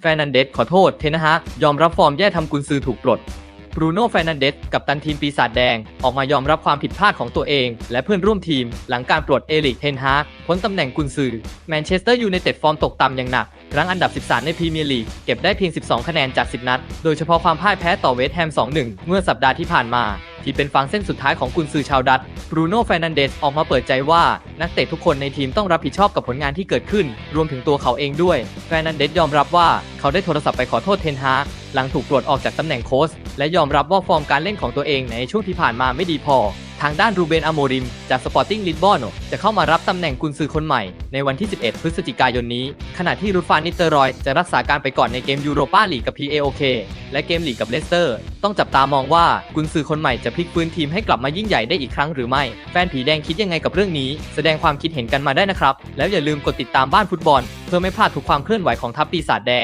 แฟรนันเดสขอโทษเทนฮากยอมรับฟอร์มแย่ทำกุนซือถูกปลดบรูโน่แฟรนันเดสกับตันทีมปีศาจแดง ออกมายอมรับความผิดพลาดของตัวเอง และเพื่อนร่วมทีม หลังการปลดเอริกเทนฮากพ้นตำแหน่งกุนซือแมนเชสเตอร์ยูไนเต็ดฟอร์มตกต่ำอย่างหนักรั้งอันดับ 13 ในพรีเมียร์ลีก เก็บได้เพียง 12 คะแนนจาก 10 นัด โดยเฉพาะความพ่ายแพ้ต่อเวสต์แฮม 2-1 เมื่อสัปดาห์ที่ผ่านมา ที่เป็นฟังเส้นสุดท้ายของกุนซือชาวดัตบรูโน่แฟร์นันเดสออกมาเปิดใจว่านักเตะทุกคนในทีมต้องรับผิดชอบกับผลงานที่เกิดขึ้น รวมถึงตัวเขาเองด้วยแฟร์นันเดสยอมรับว่าเขาได้โทรศัพท์ไปขอโทษเทนฮากหลังถูกปลดออกจากตำแหน่งโค้ชและยอมรับว่าฟอร์มการเล่นของตัวเองในช่วงที่ผ่านมาไม่ดีพอ ทางด้านรูเบนอโมริม จากสปอร์ติ้งลิสบอนจะเข้ามารับตำแหน่งกุนซือคนใหม่ ในวันที่ 11 พฤศจิกายนนี้ ขณะที่รูฟานนิเตอร์รอยจะรักษาการไปก่อนในเกมยูโรปาลีกกับ PAOK และเกมลีกกับเลสเตอร์ ต้องจับตามองว่ากุนซือคนใหม่จะพลิกฟื้นทีมให้กลับมายิ่งใหญ่ได้อีกครั้งหรือไม่ แฟนผีแดงคิดยังไงกับเรื่องนี้ แสดงความคิดเห็นกันมาได้นะครับ แล้วอย่าลืมกดติดตามบ้านฟุตบอล เพื่อไม่พลาดทุกความเคลื่อนไหวของทัพปีศาจแดง